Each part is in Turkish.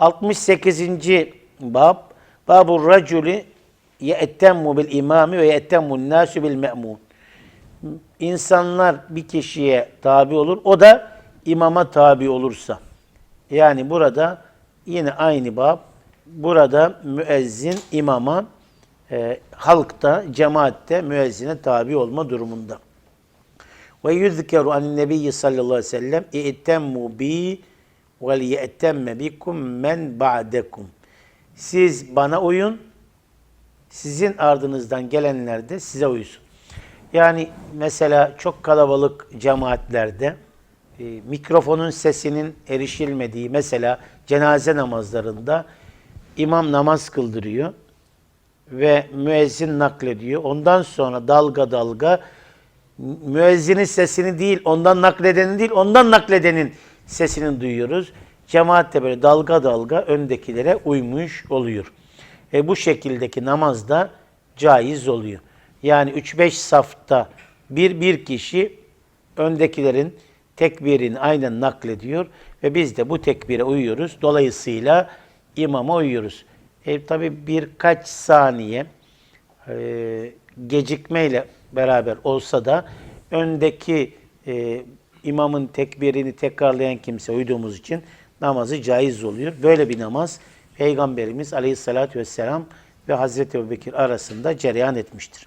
68. bab Babur raculi ye'temmu bil imami ve ye'temmu nasu bil me'mun. İnsanlar bir kişiye tabi olur. O da imama tabi olursa. Yani burada yine aynı bab. Burada müezzin imama e, halkta, cemaatte müezzine tabi olma durumunda. Ve yüzkeru anin nebiyyi sallallahu aleyhi ve sellem i'temmu bi liye'temme bikum men ba'dekum. Siz bana uyun, sizin ardınızdan gelenler de size uysun. Yani mesela çok kalabalık cemaatlerde e, mikrofonun sesinin erişilmediği mesela cenaze namazlarında imam namaz kıldırıyor ve müezzin naklediyor. Ondan sonra dalga dalga müezzinin sesini değil, ondan nakledenin değil, ondan nakledenin sesini duyuyoruz. Cemaat de böyle dalga dalga öndekilere uymuş oluyor. E bu şekildeki namaz da caiz oluyor. Yani 3-5 safta bir bir kişi öndekilerin tekbirini aynen naklediyor ve biz de bu tekbire uyuyoruz. Dolayısıyla imama uyuyoruz. E, tabi birkaç saniye e, gecikmeyle beraber olsa da öndeki e, imamın tekbirini tekrarlayan kimse uyduğumuz için namazı caiz oluyor. Böyle bir namaz Peygamberimiz Aleyhisselatü Vesselam ve Hazreti Ebubekir arasında cereyan etmiştir.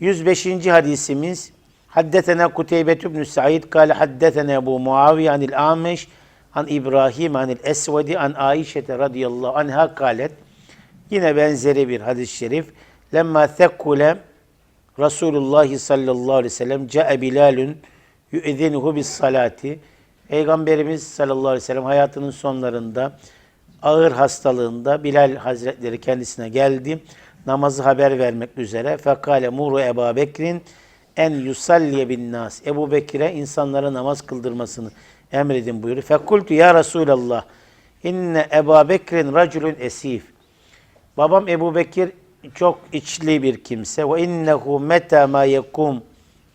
105. hadisimiz Haddetena Kuteybe ibn Said kâle haddetena Ebu Muaviye anil Ameş an İbrahim anil Esvedi an Aişe radıyallahu anha kâlet Yine benzeri bir hadis-i şerif. Lemma thekkule Resulullah sallallahu aleyhi ve sellem ca'e Bilalun yu'zinuhu bis salati. Peygamberimiz sallallahu aleyhi ve sellem hayatının sonlarında ağır hastalığında Bilal Hazretleri kendisine geldi. Namazı haber vermek üzere. Fekale muru Ebu Bekir'in en yusalliye bin nas. Ebu Bekir'e insanlara namaz kıldırmasını emredin buyuruyor. Fekultu ya Resulallah inne Ebu Bekir'in raculun esif. Babam Ebu Bekir çok içli bir kimse. Ve innehu meta ma yekum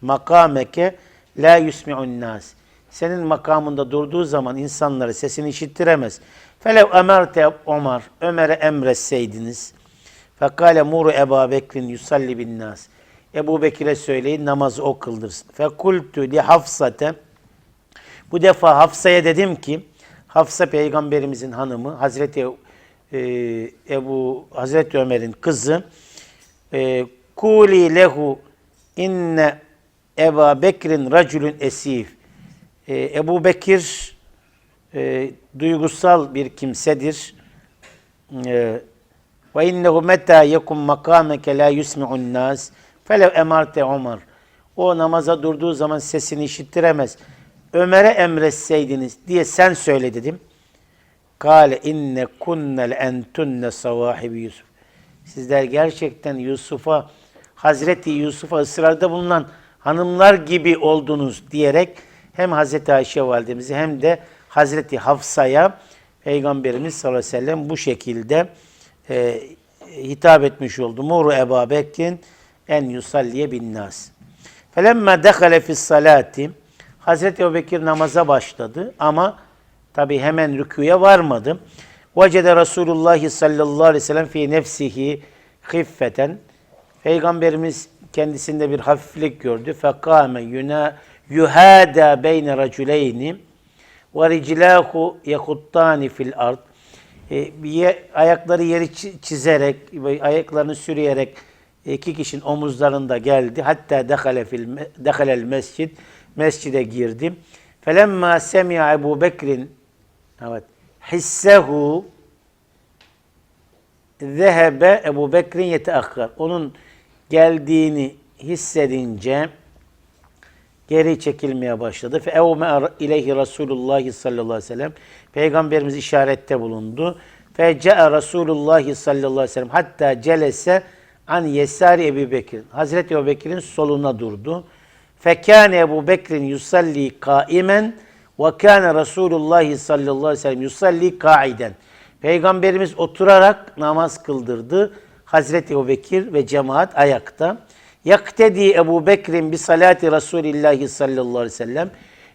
makameke la yusmi'un nas. Senin makamında durduğu zaman insanlara sesini işittiremez. Felev emerte Ömer, Ömer'e emretseydiniz. Fekale muru Ebu Bekir'in yusalli bin nas. Ebu Bekir'e söyleyin namazı o kıldırsın. Fekultu li Hafsate. Bu defa Hafsa'ya dedim ki, Hafsa peygamberimizin hanımı, Hazreti e, Ebu Hazreti Ömer'in kızı e, Kuli lehu inne Ebu Bekir'in raculun esif. E, Ebu Bekir e, duygusal bir kimsedir. E, ve innehu meta yekum makameke la yusmi'un nas felev emarte Ömer. O namaza durduğu zaman sesini işittiremez. Ömer'e emretseydiniz diye sen söyle dedim. Kale inne kunnel entunne savahibi Yusuf. Sizler gerçekten Yusuf'a, Hazreti Yusuf'a ısrarda bulunan hanımlar gibi oldunuz diyerek hem Hazreti Ayşe validemizi hem de Hazreti Hafsa'ya Peygamberimiz sallallahu aleyhi ve sellem bu şekilde e, hitap etmiş oldu. Muru Ebu Bekir'in en yusalliye bin nas. Felemme dehale fis salati Hazreti Ebu Bekir namaza başladı ama tabi hemen rüküye varmadı. Vecede Resulullah sallallahu aleyhi ve sellem fi nefsihi hiffeten. Peygamberimiz kendisinde bir hafiflik gördü. Fekame yuna yuhada beyne raculeyni ve riclahu yehuttani fil ard. E, ayakları yeri çizerek, ayaklarını sürüyerek iki kişinin omuzlarında geldi. Hatta dehale fil dehalel mescid mescide girdi. Felemma semi'a Ebu Bekir'in evet hissehu zehebe Ebu Bekir'in yeteakkar. Onun geldiğini hissedince geri çekilmeye başladı. Fe evme ileyhi Resulullah sallallahu aleyhi ve sellem. Peygamberimiz işarette bulundu. Fe ce'a Resulullah sallallahu aleyhi ve sellem hatta celese an yesari Ebu Bekir. Hazreti Ebu Bekir'in soluna durdu. Fekâne Ebu Bekir'in yusalli kaimen ve kâne Resulullah sallallahu aleyhi ve sellem yusalli kaiden. Peygamberimiz oturarak namaz kıldırdı. Hazreti Ebu Bekir ve cemaat ayakta. Yaktedi Ebu Bekir'in bi salati Resulillahi sallallahu aleyhi ve sellem.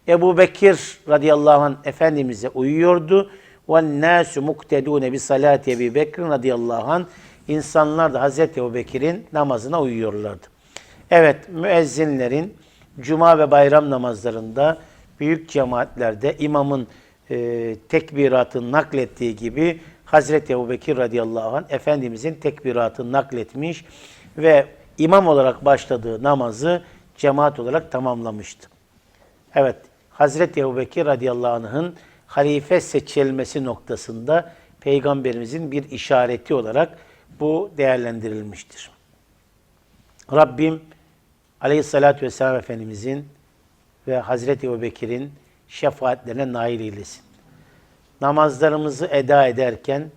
Ebu Bekir radıyallahu anh Efendimiz'e uyuyordu. Ve nâsü muktedûne bi salati Ebu Bekir radıyallahu anh. İnsanlar da Hazreti Ebu Bekir'in namazına uyuyorlardı. Evet müezzinlerin cuma ve bayram namazlarında büyük cemaatlerde imamın e, tekbiratı naklettiği gibi Hazreti Ebu Bekir radıyallahu anh Efendimizin tekbiratını nakletmiş ve imam olarak başladığı namazı cemaat olarak tamamlamıştı. Evet, Hazreti Ebubekir radıyallahu anh'ın halife seçilmesi noktasında Peygamberimizin bir işareti olarak bu değerlendirilmiştir. Rabbim aleyhissalatü vesselam Efendimizin ve Hazreti Ebubekir'in şefaatlerine nail eylesin. Namazlarımızı eda ederken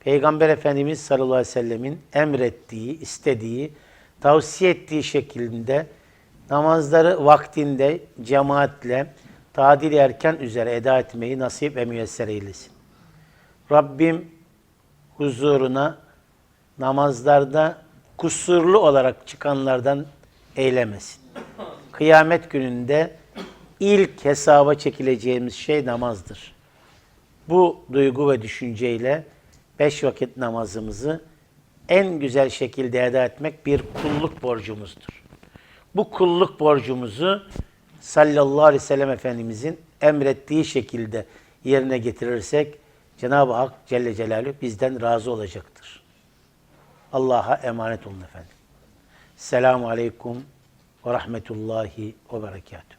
Peygamber Efendimiz sallallahu aleyhi ve sellemin emrettiği, istediği, tavsiye ettiği şekilde namazları vaktinde cemaatle tadil erken üzere eda etmeyi nasip ve müyesser eylesin. Rabbim huzuruna namazlarda kusurlu olarak çıkanlardan eylemesin. Kıyamet gününde ilk hesaba çekileceğimiz şey namazdır. Bu duygu ve düşünceyle beş vakit namazımızı en güzel şekilde eda etmek bir kulluk borcumuzdur. Bu kulluk borcumuzu sallallahu aleyhi ve sellem Efendimizin emrettiği şekilde yerine getirirsek Cenab-ı Hak Celle Celaluhu bizden razı olacaktır. Allah'a emanet olun efendim. Selamun Aleyküm ve Rahmetullahi ve Berekatuhu.